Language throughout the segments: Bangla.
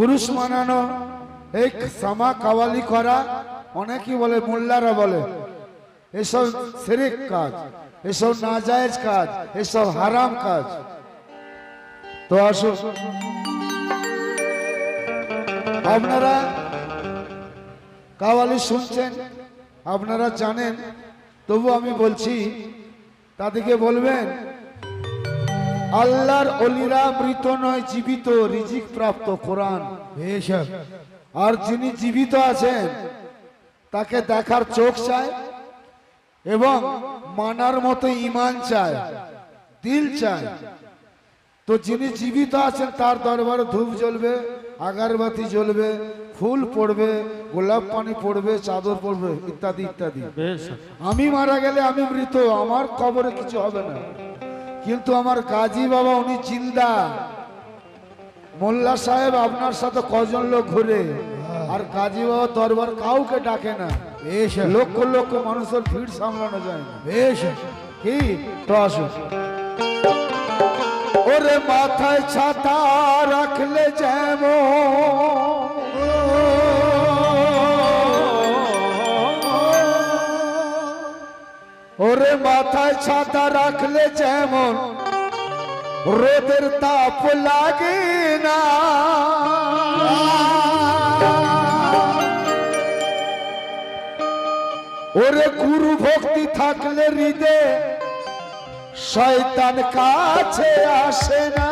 উরুস মানানো, এই সামা কাওয়ালি করা, অনেকেই বলে, মোল্লারা বলে, এসব শিরিক কাজ, এসব নাজায়েজ কাজ, এসব হারাম কাজ। তো আসুন, আপনারা কাওয়ালি শুনছেন, আপনারা জানেন, তবু আমি বলছি, তাদেরকে বলবেন আল্লাহর অলিরা মৃত নয় জীবিত রিজিক প্রাপ্ত কোরআন। আর যিনি জীবিত আছেন তাকে দেখার চোখ চায় এবং মানার মতো ইমান চায় দিল চায়। তো যিনি জীবিত আছেন তার দরবারে ধূপ জ্বলবে আগারবাতি জ্বলবে ফুল পড়বে গোলাপ পানি পড়বে চাদর পড়বে ইত্যাদি ইত্যাদি। আমি মারা গেলে আমি মৃত আমার কবরে কিছু হবে না। কিন্তু আমার গাজী বাবা উনি চিন্তা। মোল্লা সাহেব আপনার সাথে কজন লোক ঘুরে? আর গাজী বাবা দরবার কাউকে ডাকে না। বেশক লক্ষ লক্ষ মানুষের ভিড় সামলানো যায় না। বেশক কি? তো ওরে মাথায় ছাতা রাখলে যেমন ওরে মাথায় ছাতা রাখলে যেমন রোদের তাপ লাগে না। ওরে গুরু ভক্তি থাকলে হৃদে শয়তান কাছে আসে না।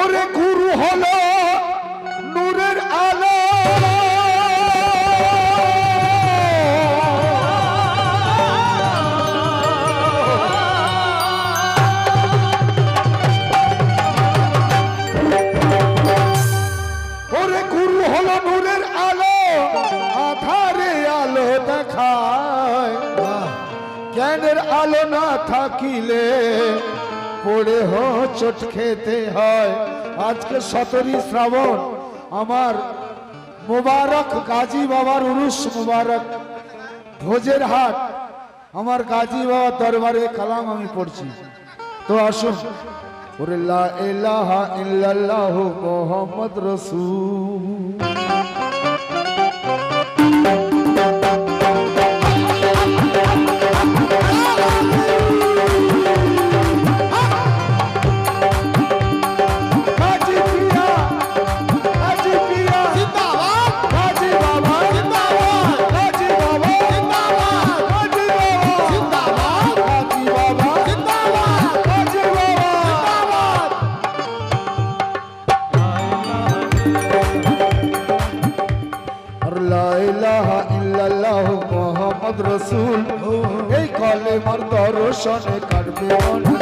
ওরে গুরু হলো হো খেতে হয়। আজকে সতেরই শ্রাবণ। আমার মোবারক গাজী বাবার উরুস মোবারক, ভোজের হাট। আমার গাজী বাবার দরবারে কালাম আমি পড়ছি। তো আসুন। ওরে লা ইলাহা ইল্লাল্লাহু দর্শনে কাটবে মনের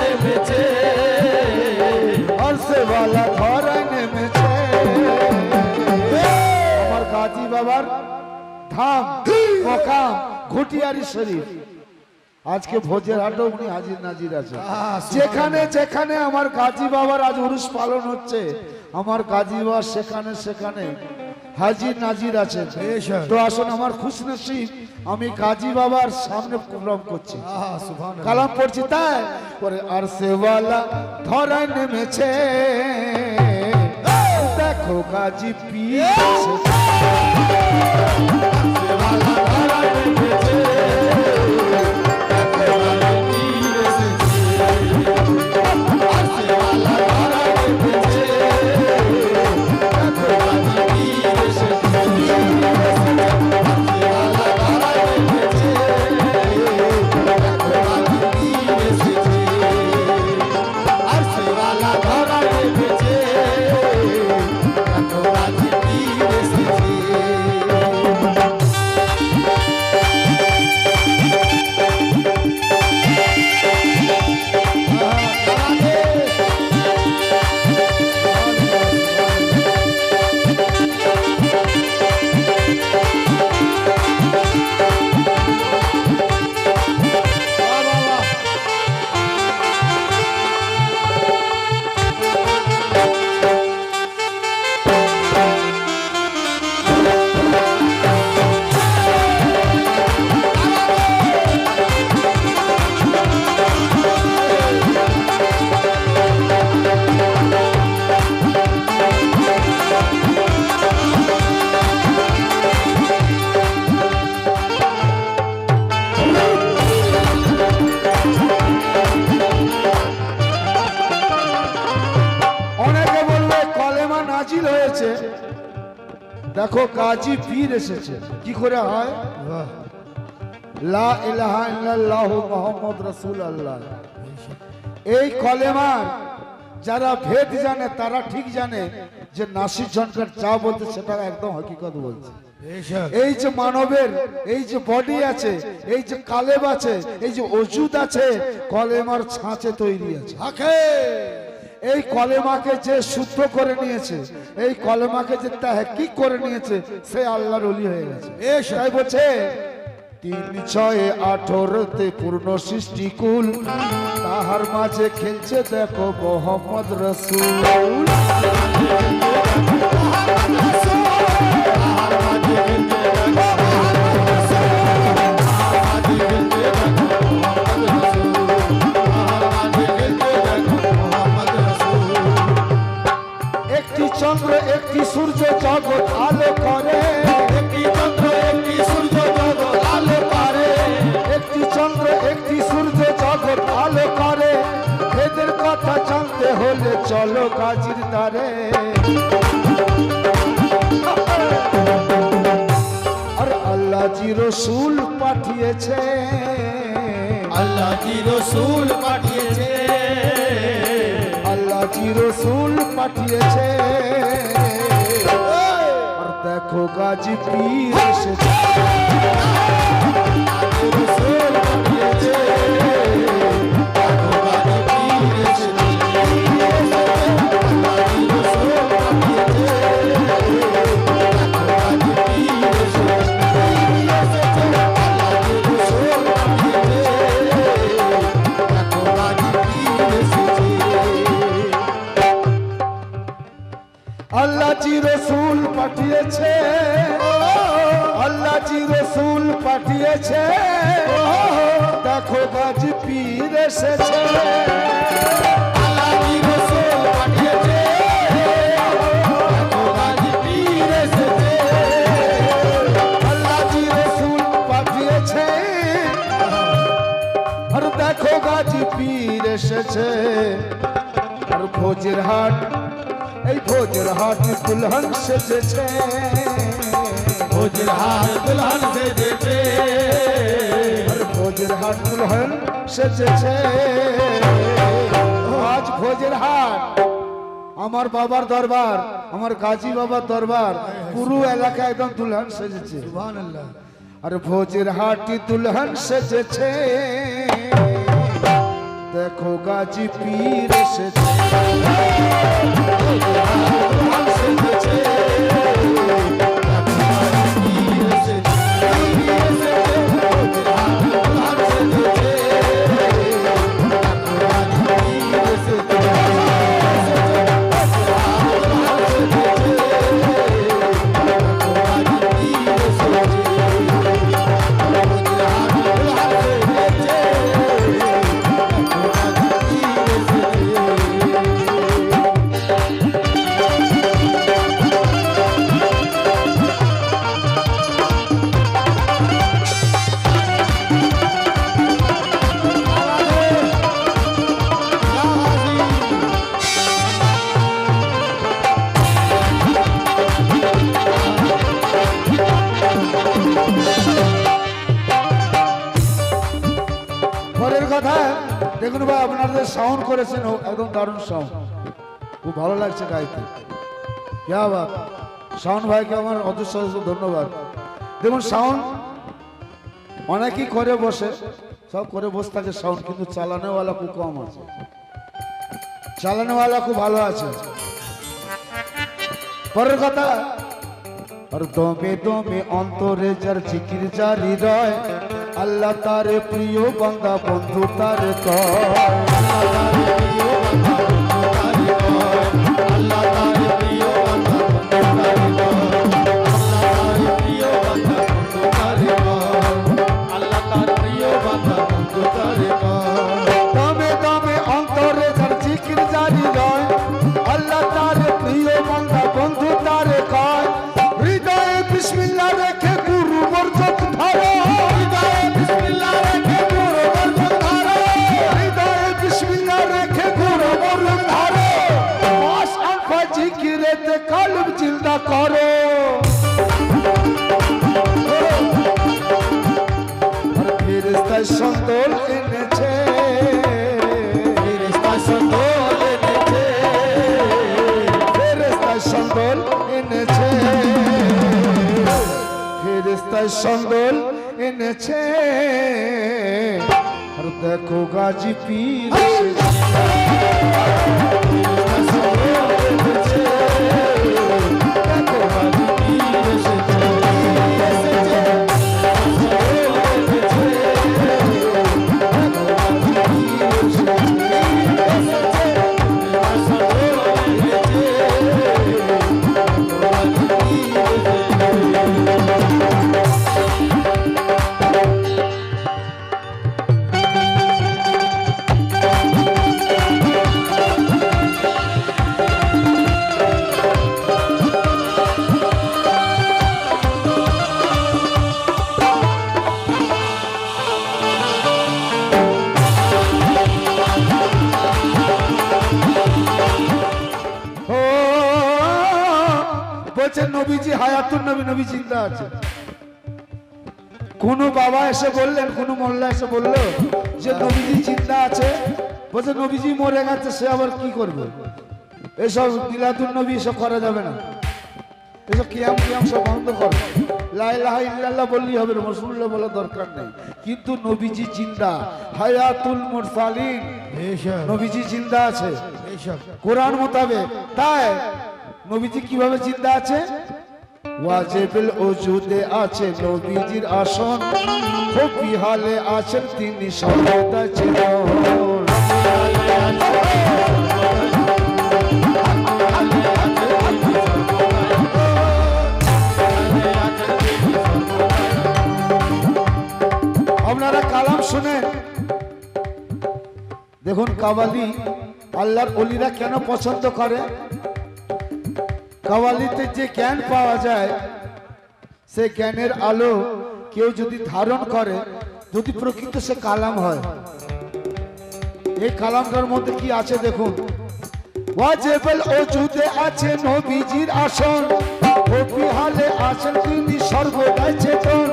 নেমেছে। ধরায় নেমেছে। আমার গাজী বাবার ধাম মকাম ঘুটিয়ারি শরীফ। আজকে ভোজের হাটও উনি হাজির নাজির আছে যেখানে যেখানে আমার গাজী বাবার আজ উরুস পালন হচ্ছে আমার গাজী বাবা সেখানে সেখানে হাজির নাজির আছে। তো আসুন আমার খুশ নসিব আমি কাজী বাবার সামনে প্রোগ্রাম করছি। কালাম পড়ছি তাই? পরে আর সেওয়ালা ধরা নেমেছে দেখো কাজী পীর কাজী পীর এসেছে। কি করে হয়? লা ইলাহা ইল্লাল্লাহু মুহাম্মদ রাসূলুল্লাহ। এই কলেমার যারা ভেদ জানে তারা ঠিক জানে যে নাসির ঝনকার চা বলতে সেটা একদম হকিকত বলছে। এই যে মানবের এই যে বডি আছে এই যে কালেব আছে এই যে ওজুদ আছে কলেমার ছাঁচে তৈরি আছে। এই কলেমাকে যে শুদ্ধ করে নিয়েছে এই কলেমাকে যে কি করে নিয়েছে সে আল্লাহর অলি হয়ে গেছে। তাই বলছে তিন ছয় আঠেরোতে পূর্ণ সৃষ্টিকুল তাহার মাঝে খেলছে দেখো মোহাম্মদ রসুল। আল্লাহ কি রসুল পাঠিয়েছে। আল্লাহ জি রসুল পাঠিয়েছে। আর দেখো গাজী পীর এসেছে রসুল পাঠিয়েছে। আল্লাহ জি রসুল পাঠিয়েছে। আল্লাহ জি রসুল পাঠিয়েছে। দেখো গাজ পীর এসেছে। দেখো গাজ পীর এসেছে। আর ভোজের হাট এই ভোজের হাট দুলহন সেজেছে। ভোজের হাত দুলহন সেজেছে। ভোজের হাট দুলহন সেজেছে। আজ ভোজের হাট। আমার বাবার দরবার আমার গাজী বাবার দরবার পুরো এলাকা একদম দুলহান সেজেছে। আর ভোজের হাটি দুলহান সেজেছে। দেখো গাজী পীর এসেছে। আপনাদের সাউন্ড করেছেন একদম দারুণ সাউন্ড। খুব ভালো লাগছে গাইতে। ইয়া সাউন্ড ভাইকে আমার অদৃশ্য ধন্যবাদ। দেখুন, সাউন্ড অনেকেই করে বসে, সব করে বসে থাকে সাউন্ড, কিন্তু চালানোওয়ালা খুব কম আছে। চালানোওয়ালা খুব ভালো আছে। পরের কথা, আর দমে দমে অন্তরে যার জিকির জারি রয় আল্লাহ তার প্রিয় বান্দা বন্ধু তার কয় দেখো গাজী পীর চিন্তা আছে। কোন বাবা এসে বললেন কোন মোল্লা এসে বলল যে নবীজি চিন্তা আছে বলছে নবীজি মরে গেছে সে আবার কি করবে? এসব মিলাদুন নবী এসব করা যাবে না। এসব কিয়াম কিয়াম সব বন্ধ কর। লাইলাহা ইল্লাল্লাহ বললেই হবে রসুল্লাহ বলার দরকার নেই। কিন্তু নবীজি জিন্দা হায়াতুল মুরসালিন। নবীজি জিন্দা আছে। কোরআন মোতাবেক। তাই নবীজি কীভাবে চিন্তা আছে? ওয়াজেবুল ওজুদে আছে নবীজির আসন। খোপি হালে আছেন তিনি সর্বদা চিরন আপনারা কালাম শুনেন। দেখুন কাবালি আল্লাহর অলিরা কেন পছন্দ করে? কাওয়ালিতে যে জ্ঞান পাওয়া যায়, সে জ্ঞানের আলো কেউ যদি ধারণ করে, যদি প্রকৃত সে কালাম হয়। এই কালামটার মধ্যে কি আছে দেখুন? ওয়াজেবল ওজুদে আছে নবীজির আসন, ও বিহালে আছেন তিনি সর্বদাই চেতন।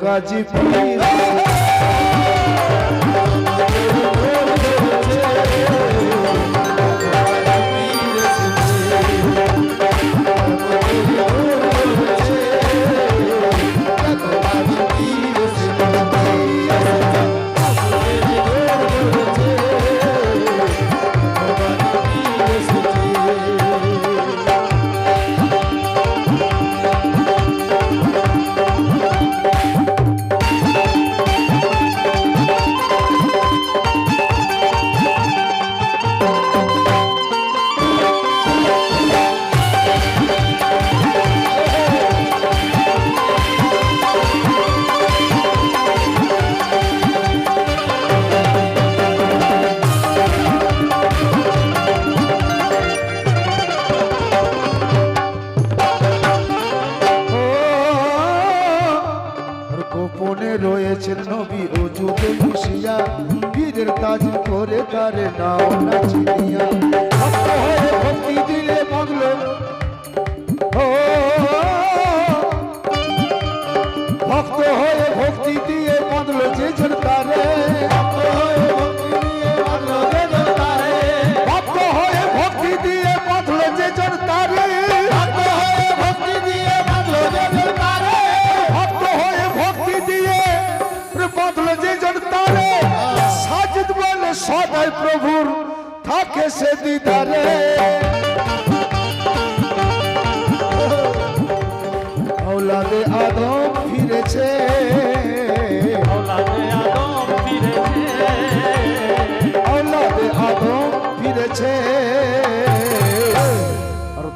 গাজী পীর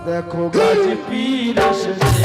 দেখো গাছ পীর এসেছে।